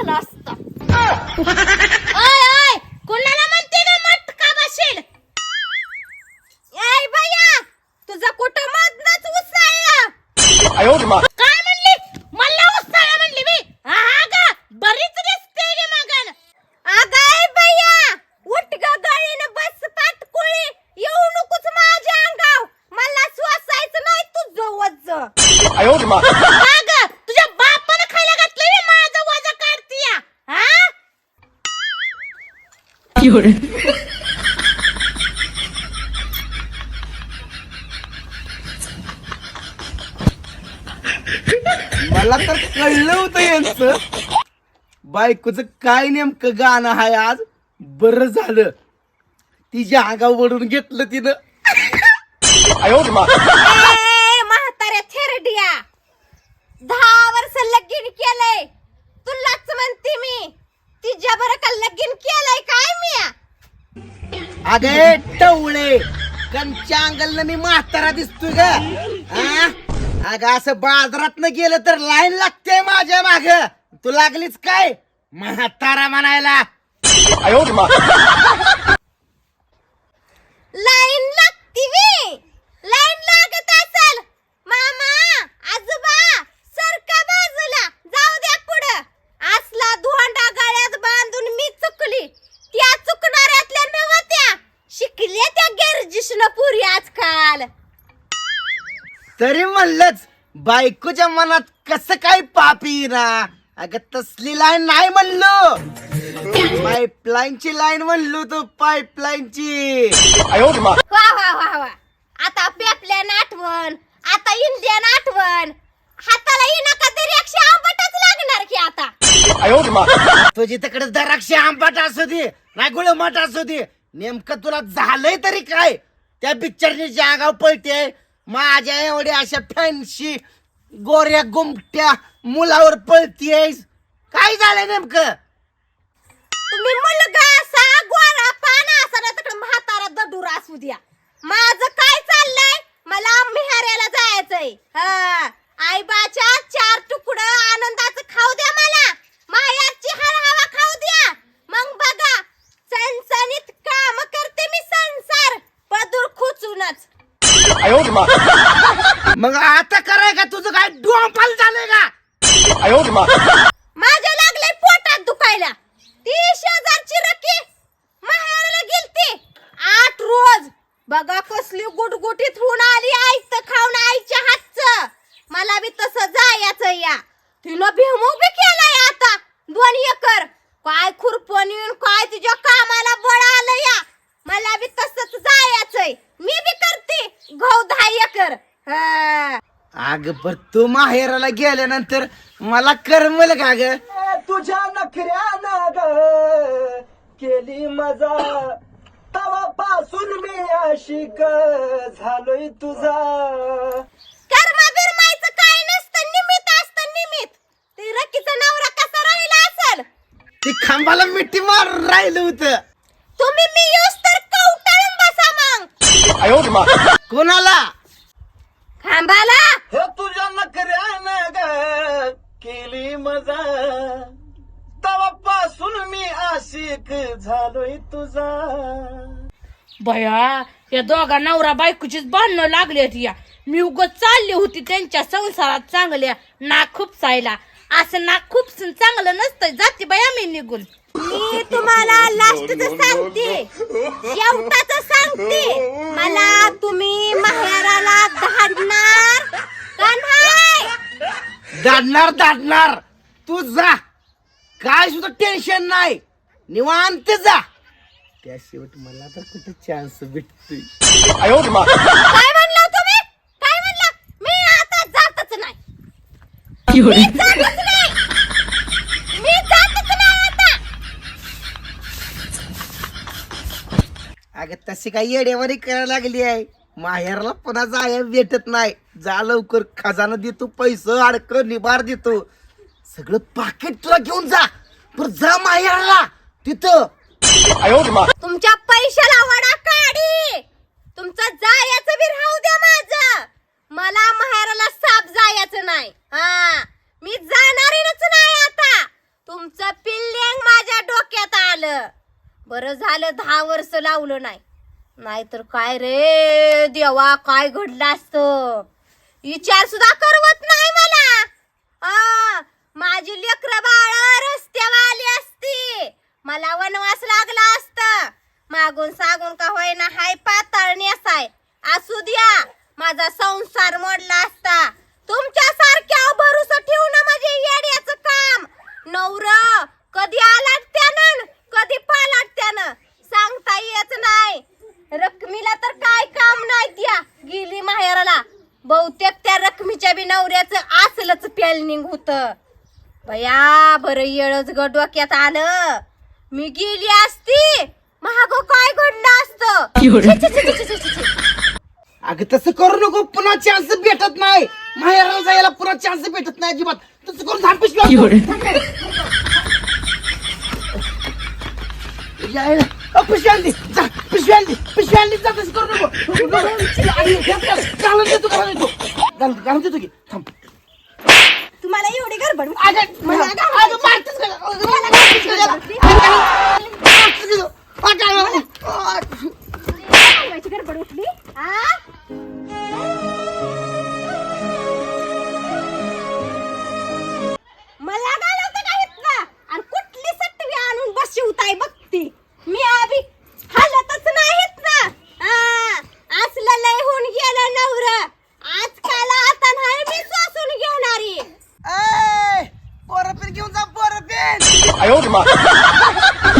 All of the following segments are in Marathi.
你个拉斯的 मला तर कळलं होत यांच. बायकोचं काय नेमकं गाणं आहे आज? बर झालं. तिच्या आगावडून घेतलं तिनं. म्हाताऱ्या थेरडिया. दहा वर्ष लगीन केलंय. तुलाच म्हणते मी. तिच्या बरं का लगीन केलंय का? अगे टवळे कंच्या अंगलनं मी म्हातारा दिसतोय ग. हा? अगं असं बाजारात न गेलं तर लाईन लागते माझ्या माग. तू लागलीच काय? म्हातारा म्हणायला. आजकाल. तरी म्हणलंच बायकोच्या मनात कसं काय पापी ना? अगं तसली लाईन नाही म्हणलो. पाईपलाईनची लाईन म्हणलो तो पाईपलाईनची वा आता आठवण आता इंडियन आठवण. हाताला येणार का तरी एकशे आंबटच लागणार की आता. तुझी तिकडे दराक्षी आंबाट असू दे नाही गुळ मठ असू दे नेमकं तुला झालंय तरी काय? त्या पिक्चरची जागा पळते. माझ्या एवढ्या अशा फॅन्सी गोऱ्या गुमट्या मुलावर पळतीयस काय झालंय नेमकं? तुम्ही मुलगा असा गोरा पाना असा ना तिकडे म्हातारा दडूर असू द्या. माझं काय चाललंय? मला मिहाऱ्याला जायचंय. हा. आईबाच्या चार तुकडं आनंदाचं खाऊ द्या मला मायाची हवा खाऊ द्या मग बघा सणसणीत काम करते मी संसार जीवनाच मग आता कराय का तुझं काय? डोंपाल झालंय का? माझ्या लागले पोटात दुखायला. ती शेजारची रक्की माहेराला गेलती. आठ रोज बघा कसली गुटगुटीत होऊन आली आईचं खा कर. अग पर तू माहेराला गेल्यानंतर मला करमल का ग? तुझ्या नखऱ्या ग. केली मजा. तवापासून मी आशिक. झालोय तुझा. नसतं ते ती खांबाला मिठी मार राहिलं होत. तुम्ही मी यूज तर बसा मग. कोणाला? खांबाला हे तुझ्या नखऱ्यानं ग केली मजा. तवापासून मी आशिक झालोय तुझा. बया या दोघा नवरा बायकोचीच भांडणं लागली होती या. मी उगत चालली होती त्यांच्या संसारात चांगल्या नाक खुपसायला असं ना खूप चांगलं नसतं जाते बया मी निघून. मी तुम्हाला लास्टच सांगते. शेवटाच सांगते. मला तुम्ही माहेराला धाडणार दाडणार दाडणार तू जा. काय सुद्धा टेन्शन नाही. निवांत जा. त्या शेवट मला तर कुठे चान्स भेटतोय. काय म्हणला अगं तशी काही येडेवारी करायला लागली आहे. माहेरला पुन्हा जाया भेटत नाही. जा लवकर खजाना देतो पैसे अडक निबार देतो. सगळं पाकिट तुला घेऊन जा. पर जा माहेरला. तिथं. तुमच्या पैशाला वडा काढी. तुमचा जायाचं बी राहू द्या माझ. मला माहेराला साप जायचं नाही. हा मी जाणारीच नाही आता. तुमचं पिल्लेंग माझ्या डोक्यात आलं. बरं झालं दहा वर्ष लावलं नाही. नाहीतर काय रे देवा काय घडलं असतं? विचार सुद्धा करवत नाही मला. आ, माझी लेकर बाळ रस्त्यावर आली असती. मला वनवास लागला असत. मागून सागून का होईना हाय पाताळ नेसाय असू द्या. माझा संसार मोडला असता. तुमच्या सारख्या भरोसा ठेवणं म्हणजे येड्याचं काम. नवर कधी आलात त्यानं कधी पालाट त्यानं. सांगता येत नाही. रकमीला तर काय काम नाही त्या. गेली माहेराला. बहुतेक त्या रकमीच्या बी नवऱ्याचं असलंच प्लॅनिंग होत. बया बरं येळच ग डोक्यात आलं. मी गेली असती. महाग काय घडलं असतं? अगं तसं करू नको. पुन्हा चान्स भेटत नाही. माहेरला जायला पुन्हा चान्स भेटत नाही अजिबात. तसं करून झाड पिशवी यायला अ, पिशवी आणली. जा तसं करू नको. घालून देतो घालून देतो. घालून घालून देतो की. थांब. तुम्हाला एवढी गडबड अगं मला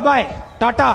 देते काय तुम्हाला